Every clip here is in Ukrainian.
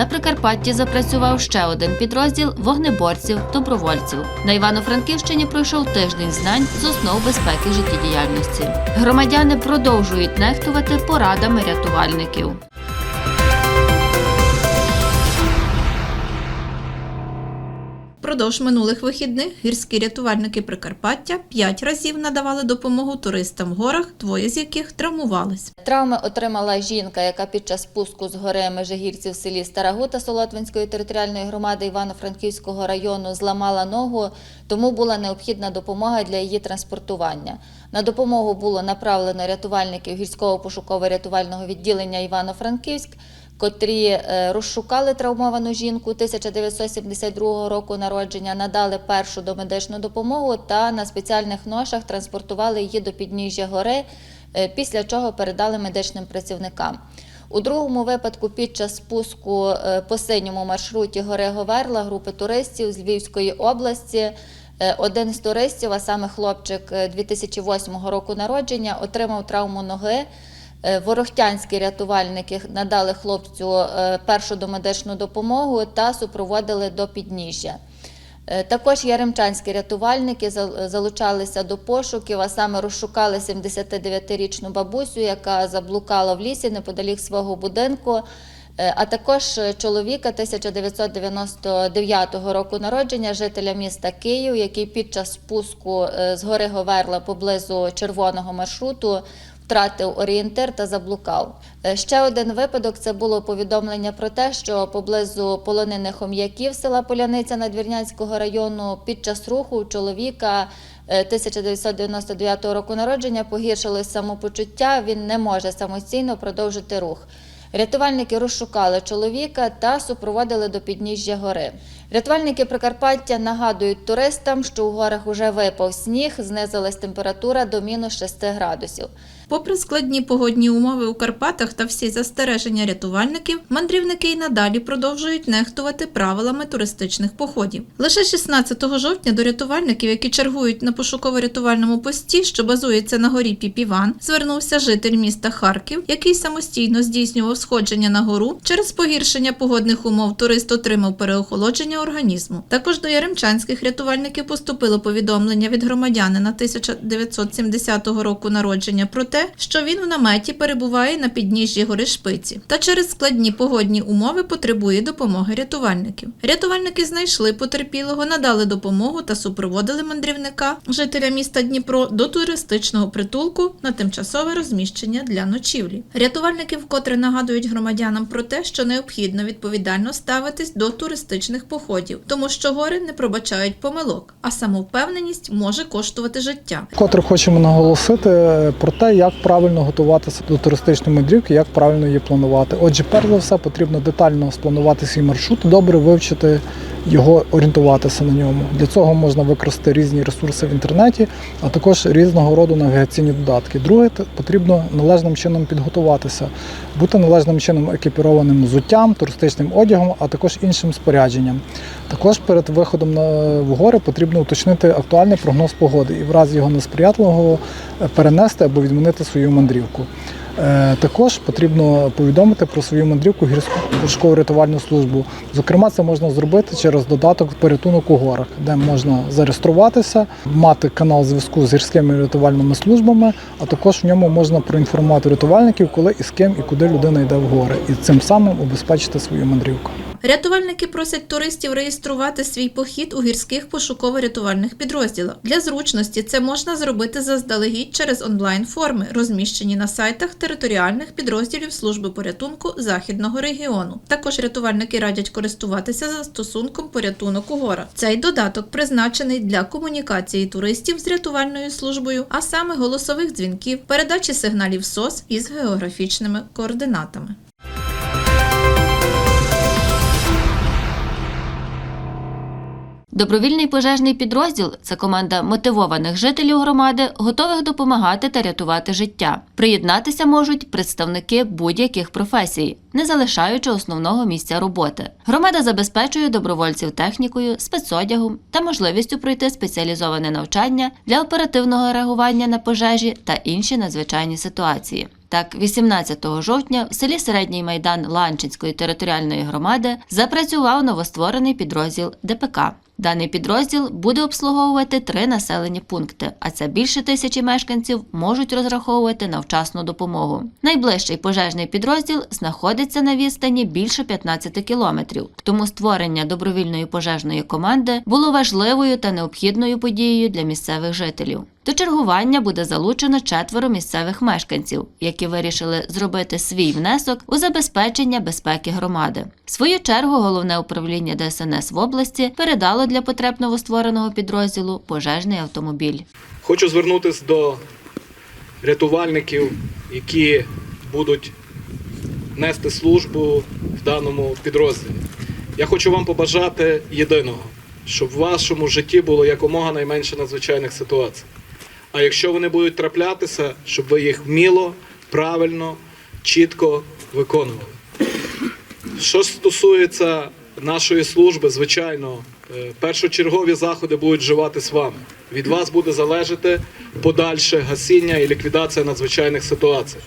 на Прикарпатті запрацював ще один підрозділ вогнеборців добровольців. На Івано-Франківщині пройшов тиждень знань з основ безпеки життєдіяльності. Громадяни продовжують нехтувати порадами рятувальників. Продовж минулих вихідних гірські рятувальники Прикарпаття п'ять разів надавали допомогу туристам в горах, двоє з яких травмувались. Травми отримала жінка, яка під час спуску з гори Межигірці в селі Старагута Солотвинської територіальної громади Івано-Франківського району зламала ногу, тому була необхідна допомога для її транспортування. На допомогу було направлено рятувальників гірського пошуково-рятувального відділення Івано-Франківськ, котрі е, розшукали травмовану жінку 1972 року народження, надали першу домедичну допомогу та на спеціальних ношах транспортували її до підніжжя гори, е, після чого передали медичним працівникам. У другому випадку під час спуску е, по синьому маршруті гори Говерла групи туристів з Львівської області один з туристів, а саме хлопчик е, 2008 року народження, отримав травму ноги. Е, Ворохтянські рятувальники надали хлопцю е, першу домедичну допомогу та супроводили до підніжжя. Е, Також яремчанські рятувальники залучалися до пошуків, а саме розшукали 79-річну бабусю, яка заблукала в лісі неподалік свого будинку. А також чоловіка 1999 року народження, жителя міста Київ, який під час спуску з гори Говерла поблизу червоного маршруту втратив орієнтир та заблукав. Е, Ще один випадок це було повідомлення про те, що поблизу полонини хом'яків села Поляниця Надвірнянського району під час руху чоловіка е, 1999 року народження погіршилось самопочуття. Він не може самостійно продовжити рух. Рятувальники розшукали чоловіка та супроводили до підніжжя гори. Рятувальники Прикарпаття нагадують туристам, що у горах уже випав сніг, знизилась температура до мінус 6 градусів. Попри складні погодні умови у Карпатах та всі застереження рятувальників, мандрівники й надалі продовжують нехтувати правилами туристичних походів. Лише 16 жовтня до рятувальників, які чергують на пошуково-рятувальному пості, що базується на горі Піпіван, звернувся житель міста Харків, який самостійно здійснював сходження на гору. Через погіршення погодних умов турист отримав переохолодження організму. Також до яремчанських рятувальників поступило повідомлення від громадянина 1970 року народження про те, що він в наметі перебуває на підніжжі гори Шпиці та через складні погодні умови потребує допомоги рятувальників. Рятувальники знайшли потерпілого, надали допомогу та супроводили мандрівника, жителя міста Дніпро, до туристичного притулку на тимчасове розміщення для ночівлі. Рятувальники вкотре нагадують громадянам про те, що необхідно відповідально ставитись до туристичних походів, тому що гори не пробачають помилок, а самовпевненість може коштувати життя. Котре хочемо наголосити про те, як правильно готуватися до туристичної мандрівки, як правильно її планувати. Отже, перш за все, потрібно детально спланувати свій маршрут, добре вивчити його, орієнтуватися на ньому. Для цього можна використати різні ресурси в інтернеті, а також різного роду навігаційні додатки. Друге, потрібно належним чином підготуватися, бути належним чином екіпірованим взуттям, туристичним одягом, а також іншим спорядженням. Також перед виходом в гори потрібно уточнити актуальний прогноз погоди і в разі його несприятливого е, перенести або відмінити свою мандрівку. Е, Також потрібно повідомити про свою мандрівку гірську пошукову рятувальну службу. Зокрема, це можна зробити через додаток порятунок у горах, де можна зареєструватися, мати канал зв'язку з гірськими рятувальними службами, а також в ньому можна проінформувати рятувальників, коли і з ким і куди людина йде в гори, і цим самим обезпечити свою мандрівку. Рятувальники просять туристів реєструвати свій похід у гірських пошуково-рятувальних підрозділах. Для зручності це можна зробити заздалегідь через онлайн-форми, розміщені на сайтах територіальних підрозділів служби порятунку західного регіону. Також рятувальники радять користуватися застосунком порятунок у горах. Цей додаток призначений для комунікації туристів з рятувальною службою, а саме голосових дзвінків, передачі сигналів СОС із географічними координатами. Добровільний пожежний підрозділ це команда мотивованих жителів громади, готових допомагати та рятувати життя. Приєднатися можуть представники будь-яких професій, не залишаючи основного місця роботи. Громада забезпечує добровольців технікою, спецодягом та можливістю пройти спеціалізоване навчання для оперативного реагування на пожежі та інші надзвичайні ситуації. Так, 18 жовтня в селі Середній Майдан Ланчинської територіальної громади запрацював новостворений підрозділ ДПК. Даний підрозділ буде обслуговувати три населені пункти, а це більше тисячі мешканців можуть розраховувати на вчасну допомогу. Найближчий пожежний підрозділ знаходиться на відстані більше 15 кілометрів, тому створення добровільної пожежної команди було важливою та необхідною подією для місцевих жителів. До чергування буде залучено четверо місцевих мешканців, які вирішили зробити свій внесок у забезпечення безпеки громади. В свою чергу головне управління ДСНС в області передало для потреб новоствореного підрозділу пожежний автомобіль. Хочу звернутися до рятувальників, які будуть нести службу в даному підрозділі. Я хочу вам побажати єдиного, щоб в вашому житті було якомога найменше надзвичайних ситуацій. А якщо вони будуть траплятися, щоб ви їх вміло, правильно, чітко виконували. Що стосується нашої служби, звичайно, першочергові заходи будуть вживатись вами. Від вас буде залежати подальше гасіння і ліквідація надзвичайних ситуацій.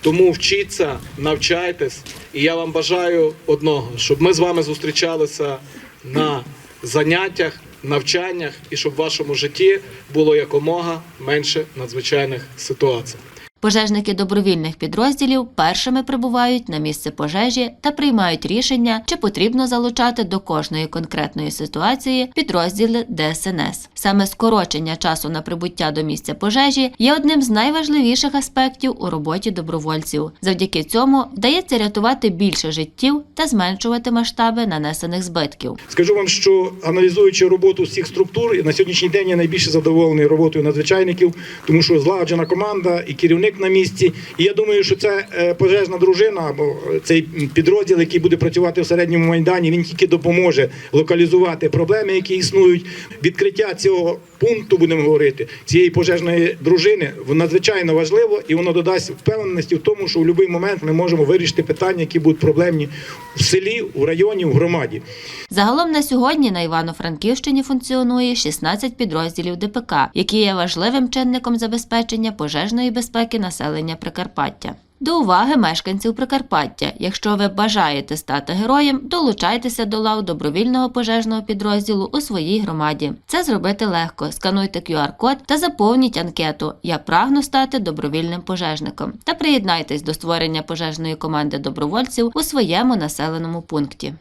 Тому вчіться, навчайтесь, і я вам бажаю одного, щоб ми з вами зустрічалися на заняттях, навчаннях і щоб в вашому житті було якомога менше надзвичайних ситуацій. Пожежники добровільних підрозділів першими прибувають на місце пожежі та приймають рішення, чи потрібно залучати до кожної конкретної ситуації підрозділи ДСНС. Саме скорочення часу на прибуття до місця пожежі є одним з найважливіших аспектів у роботі добровольців. Завдяки цьому вдається рятувати більше життів та зменшувати масштаби нанесених збитків. Скажу вам, що аналізуючи роботу всіх структур, на сьогоднішній день я найбільше задоволений роботою надзвичайників, тому що злагоджена команда і керівник на місці. І я думаю, що це е, пожежна дружина або цей підрозділ, який буде працювати в середньому майдані, він тільки допоможе локалізувати проблеми, які існують. Відкриття цього пункту, будемо говорити, цієї пожежної дружини надзвичайно важливо, і воно додасть впевненості в тому, що в будь-який момент ми можемо вирішити питання, які будуть проблемні в селі, в районі, в громаді. Загалом на сьогодні на Івано-Франківщині функціонує 16 підрозділів ДПК, які є важливим чинником забезпечення пожежної безпеки населення Прикарпаття. До уваги мешканців Прикарпаття. Якщо ви бажаєте стати героєм, долучайтеся до лав добровільного пожежного підрозділу у своїй громаді. Це зробити легко. Скануйте QR-код та заповніть анкету Я прагну стати добровільним пожежником та приєднайтесь до створення пожежної команди добровольців у своєму населеному пункті.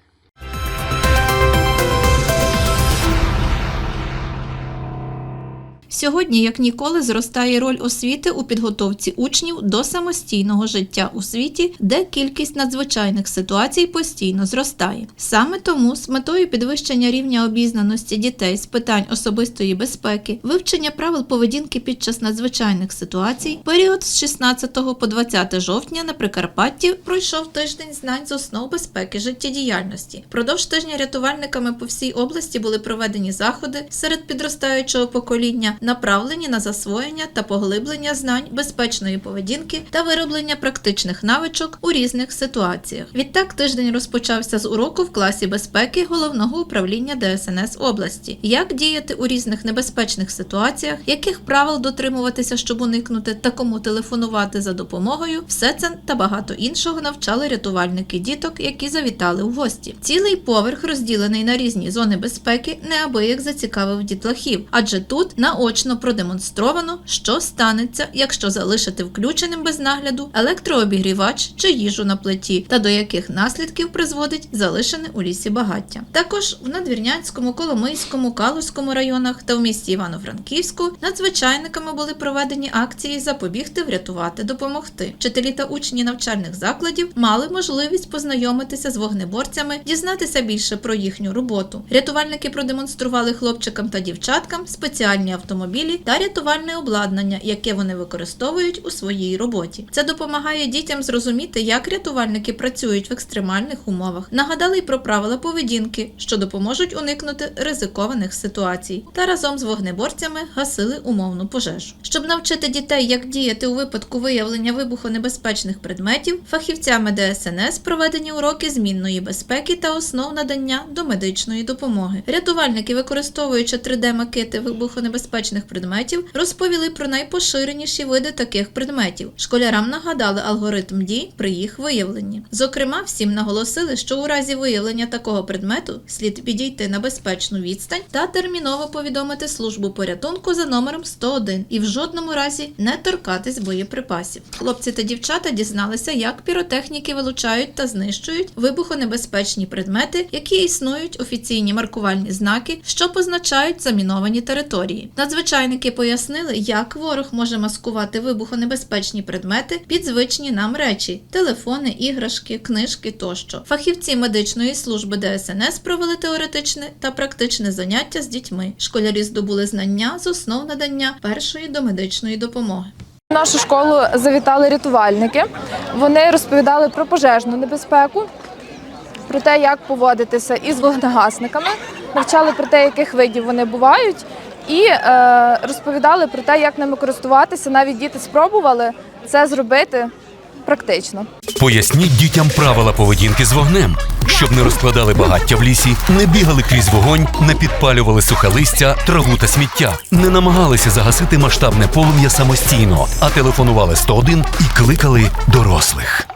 Сьогодні, як ніколи, зростає роль освіти у підготовці учнів до самостійного життя у світі, де кількість надзвичайних ситуацій постійно зростає. Саме тому, з метою підвищення рівня обізнаності дітей з питань особистої безпеки, вивчення правил поведінки під час надзвичайних ситуацій, період з 16 по 20 жовтня на Прикарпатті пройшов тиждень знань з основ безпеки життєдіяльності. Продовж тижня рятувальниками по всій області були проведені заходи серед підростаючого покоління, направлені на засвоєння та поглиблення знань безпечної поведінки та вироблення практичних навичок у різних ситуаціях. Відтак тиждень розпочався з уроку в класі безпеки головного управління ДСНС області. Як діяти у різних небезпечних ситуаціях, яких правил дотримуватися, щоб уникнути та кому телефонувати за допомогою, все це та багато іншого навчали рятувальники діток, які завітали у гості. Цілий поверх розділений на різні зони безпеки, неабияк зацікавив дітлахів, адже тут наочно продемонстровано, що станеться, якщо залишити включеним без нагляду електрообігрівач чи їжу на плиті, та до яких наслідків призводить залишене у лісі багаття. Також в Надвірнянському, Коломийському, Калузькому районах та в місті Івано-Франківську надзвичайниками були проведені акції запобігти, врятувати, допомогти. Вчителі та учні навчальних закладів мали можливість познайомитися з вогнеборцями, дізнатися більше про їхню роботу. Рятувальники продемонстрували хлопчикам та дівчаткам спеціальні автомобілі та рятувальне обладнання, яке вони використовують у своїй роботі. Це допомагає дітям зрозуміти, як рятувальники працюють в екстремальних умовах. Нагадали й про правила поведінки, що допоможуть уникнути ризикованих ситуацій, та разом з вогнеборцями гасили умовну пожежу. Щоб навчити дітей, як діяти у випадку виявлення вибухонебезпечних предметів, фахівцями ДСНС проведені уроки змінної безпеки та основ надання домедичної допомоги. Рятувальники, використовуючи 3D-макети вибухонебезпечних небезпечних предметів, розповіли про найпоширеніші види таких предметів. Школярам нагадали алгоритм дій при їх виявленні. Зокрема, всім наголосили, що у разі виявлення такого предмету слід підійти на безпечну відстань та терміново повідомити службу порятунку за номером 101 і в жодному разі не торкатись боєприпасів. Хлопці та дівчата дізналися, як піротехніки вилучають та знищують вибухонебезпечні предмети, які існують офіційні маркувальні знаки, що позначають заміновані території. Надзвичайники пояснили, як ворог може маскувати вибухонебезпечні предмети під звичні нам речі: телефони, іграшки, книжки тощо. Фахівці медичної служби ДСНС провели теоретичне та практичне заняття з дітьми. Школярі здобули знання з основ надання першої домедичної допомоги. В нашу школу завітали рятувальники. Вони розповідали про пожежну небезпеку, про те, як поводитися із вогнегасниками, навчали про те, яких видів вони бувають, і е, розповідали про те, як ними користуватися. Навіть діти спробували це зробити практично. Поясніть дітям правила поведінки з вогнем, щоб не розкладали багаття в лісі, не бігали крізь вогонь, не підпалювали сухе листя, траву та сміття, не намагалися загасити масштабне полум'я самостійно, а телефонували 101 і кликали дорослих.